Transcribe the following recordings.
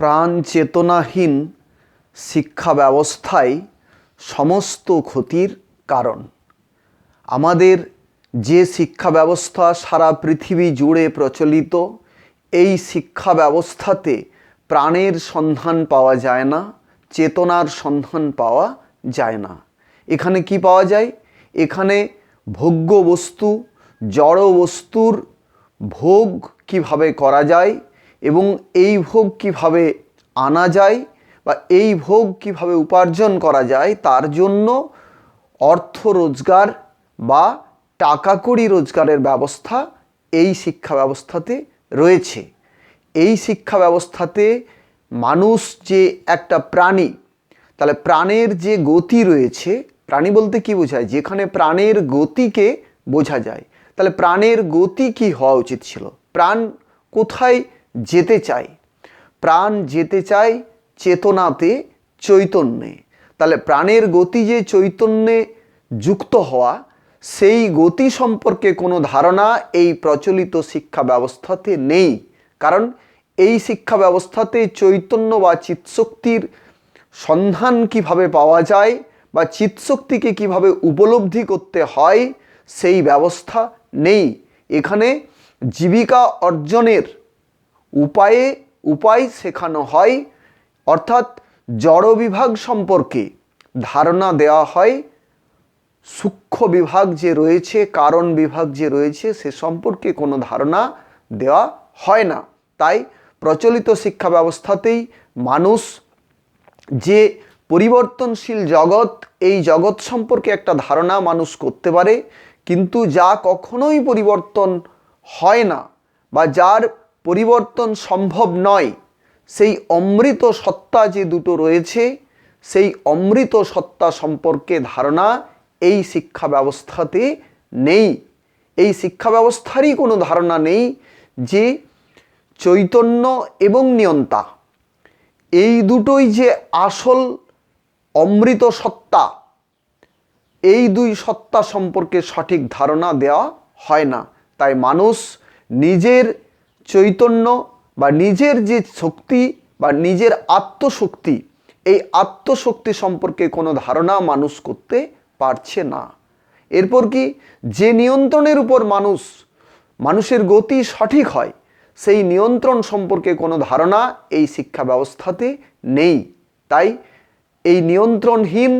প্রাণ চেতনাহীন শিক্ষা ব্যবস্থাই সমস্ত ক্ষতির কারণ। আমাদের যে শিক্ষা ব্যবস্থা সারা পৃথিবী জুড়ে প্রচলিত, এই শিক্ষা ব্যবস্থাতে প্রাণের সন্ধান পাওয়া যায় না, চেতনার সন্ধান পাওয়া যায় না। এখানে কি পাওয়া যায়? এখানে ভোগ্য বস্তু, জড় বস্তুর ভোগ কীভাবে করা যায়? এবং এই ভোগ কীভাবে আনা যায় বা এই ভোগ কীভাবে উপার্জন করা যায়, তার জন্য অর্থ রোজগার বা টাকা কড়ি রোজগারের ব্যবস্থা এই শিক্ষা ব্যবস্থাতে রয়েছে। এই শিক্ষা ব্যবস্থাতে মানুষ যে একটা প্রাণী, তাহলে প্রাণের যে গতি রয়েছে, প্রাণী বলতে কি বোঝায়? যেখানে প্রাণের গতিকে বোঝা যায়। তাহলে প্রাণের গতি কি হওয়া উচিত ছিল? প্রাণ কোথায় যেতে চাই। প্রাণ যেতে চায় চেতনাতে চৈতন্যে। তাহলে প্রাণের গতি যে চৈতন্যে যুক্ত হওয়া, সেই গতি সম্পর্কে কোনো ধারণা এই প্রচলিত শিক্ষা ব্যবস্থাতে নেই। কারণ এই শিক্ষা ব্যবস্থাতে চৈতন্য বা চিৎশক্তির সন্ধান কীভাবে পাওয়া যায় বা চিৎশক্তিকে কীভাবে উপলব্ধি করতে হয়, সেই ব্যবস্থা নেই। এখানে জীবিকা অর্জনের উপায়ে উপায় শেখানো হয়, অর্থাৎ জড় বিভাগ সম্পর্কে ধারণা দেওয়া হয়, সূক্ষ্ম বিভাগ যে রয়েছে, কারণ বিভাগ যে রয়েছে, সে সম্পর্কে কোনো ধারণা দেওয়া হয় না। তাই প্রচলিত শিক্ষা ব্যবস্থাতেই মানুষ যে পরিবর্তনশীল জগৎ, এই জগৎ সম্পর্কে একটা ধারণা মানুষ করতে পারে, কিন্তু যা কখনোই পরিবর্তন হয় না বা যার পরিবর্তন সম্ভব নয়। সেই অমৃত সত্তা যে দুটো রয়েছে, সেই অমৃত সত্তা সম্পর্কে ধারণা এই শিক্ষা ব্যবস্থাতে নেই। এই শিক্ষা ব্যবস্থারই কোনো ধারণা নেই যে চৈতন্য এবং নিয়ন্তা, এই দুটোই যে আসল অমৃত সত্তা, এই দুই সত্তা সম্পর্কে সঠিক ধারণা দেওয়া হয় না। তাই মানুষ নিজের চৈতন্য বা নিজের যে শক্তি বা নিজের আত্মশক্তি, এই আত্মশক্তি সম্পর্কে কোনো ধারণা মানুষ করতে পারছে না। এরপর কি? যে নিয়ন্ত্রণের উপর মানুষ, মানুষের গতি সঠিক হয়, সেই নিয়ন্ত্রণ সম্পর্কে কোনো ধারণা এই শিক্ষা ব্যবস্থাতে নেই। তাই এই নিয়ন্ত্রণহীন,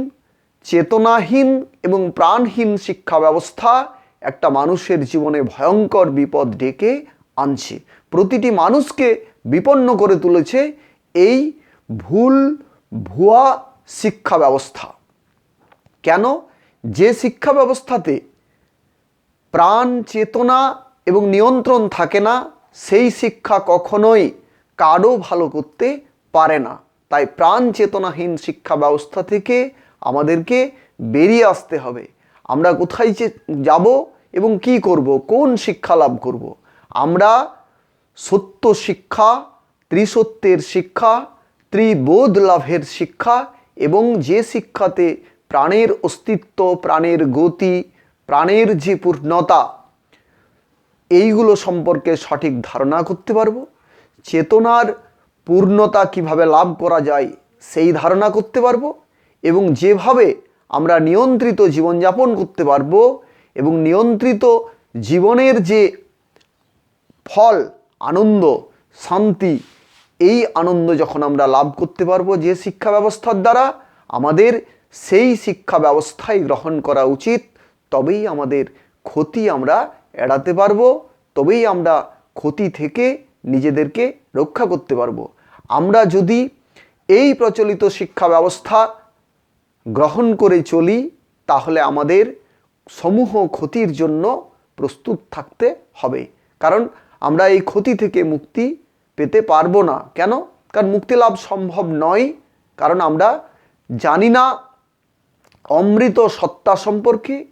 চেতনাহীন এবং প্রাণহীন শিক্ষা ব্যবস্থা একটা মানুষের জীবনে ভয়ঙ্কর বিপদ ডেকে আনছে। প্রতিটি মানুষকে বিপন্ন করে তুলেছে এই ভুল ভুয়া শিক্ষা ব্যবস্থা। কেন? যে শিক্ষা ব্যবস্থাতে প্রাণ চেতনা এবং নিয়ন্ত্রণ থাকে না, সেই শিক্ষা কখনোই কারও ভালো করতে পারে না। তাই প্রাণ চেতনাহীন শিক্ষা ব্যবস্থা থেকে আমাদেরকে বেরিয়ে আসতে হবে। আমরা কোথায় যাব এবং কি করব, কোন শিক্ষা লাভ করব? আমরা সত্য শিক্ষা, ত্রিসত্যের শিক্ষা, ত্রিবোধ লাভের শিক্ষা এবং যে শিক্ষাতে প্রাণের অস্তিত্ব, প্রাণের গতি, প্রাণের যে পূর্ণতা, এইগুলো সম্পর্কে সঠিক ধারণা করতে পারব। চেতনার পূর্ণতা কীভাবে লাভ করা যায়, সেই ধারণা করতে পারব এবং যেভাবে আমরা নিয়ন্ত্রিত জীবনযাপন করতে পারব এবং নিয়ন্ত্রিত জীবনের যে ফল আনন্দ, শান্তি, এই আনন্দ যখন আমরা লাভ করতে পারব যে শিক্ষা ব্যবস্থার দ্বারা, আমাদের সেই শিক্ষা ব্যবস্থাই গ্রহণ করা উচিত, তবেই আমাদের ক্ষতি আমরা এড়াতে পারব, তবেই আমরা ক্ষতি থেকে নিজেদেরকে রক্ষা করতে পারব। আমরা যদি এই প্রচলিত শিক্ষা ব্যবস্থা গ্রহণ করে চলি, তাহলে আমাদের সমূহ ক্ষতির জন্য প্রস্তুত থাকতে হবে। কারণ আমরা এই ক্ষতি থেকে মুক্তি পেতে পারব না। কেন? কারণ মুক্তি লাভ সম্ভব নয়। কারণ আমরা জানি না অমৃত সত্তা সম্পর্কে।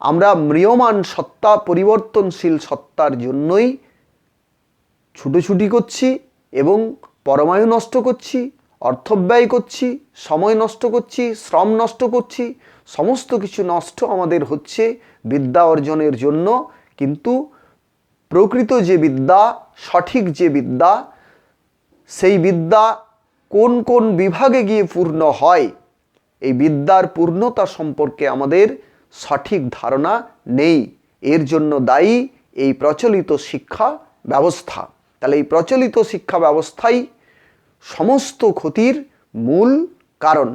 আমরা ম্রিয়মান সত্তা, পরিবর্তনশীল সত্তার জন্যই ছুটোছুটি করছি এবং পরমায়ু নষ্ট করছি, অর্থব্যয় করছি, সময় নষ্ট করছি, শ্রম নষ্ট করছি, সমস্ত কিছু নষ্ট আমাদের হচ্ছে বিদ্যা অর্জনের জন্য। কিন্তু প্রকৃত যে বিদ্যা, সঠিক যে বিদ্যা, সেই বিদ্যা কোন কোন বিভাগে গিয়ে পূর্ণ হয়, এই বিদ্যার পূর্ণতা সম্পর্কে আমাদের সঠিক ধারণা নেই। এর জন্য দায়ী এই প্রচলিত শিক্ষা ব্যবস্থা। তাহলে এই প্রচলিত শিক্ষা ব্যবস্থাই সমস্ত ক্ষতির মূল কারণ।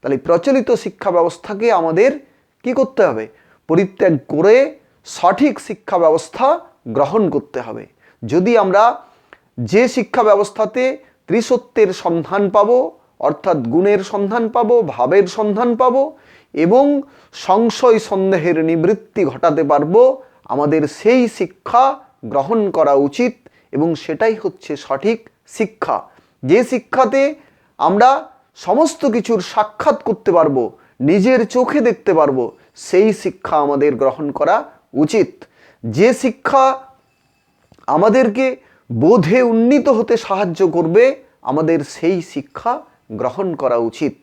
তাহলে প্রচলিত শিক্ষা ব্যবস্থাকে আমাদের কি করতে হবে? পরিত্যাগ করে সঠিক শিক্ষা ব্যবস্থা গ্রহণ করতে হবে। যদি আমরা যে শিক্ষা ব্যবস্থাতে ত্রিসত্যের সন্ধান পাবো, অর্থাৎ গুণের সন্ধান পাবো, ভাবের সন্ধান পাবো এবং সংশয় সন্দেহের নিবৃত্তি ঘটাতে পারব, আমাদের সেই শিক্ষা গ্রহণ করা উচিত এবং সেটাই হচ্ছে সঠিক শিক্ষা। যে শিক্ষাতে আমরা সমস্ত কিছুর সাক্ষাৎ করতে পারব, নিজের চোখে দেখতে পারব, সেই শিক্ষা আমাদের গ্রহণ করা উচিত। যে শিক্ষা আমাদেরকে বোধে উন্নীত হতে সাহায্য করবে আমাদের সেই শিক্ষা গ্রহণ করা উচিত।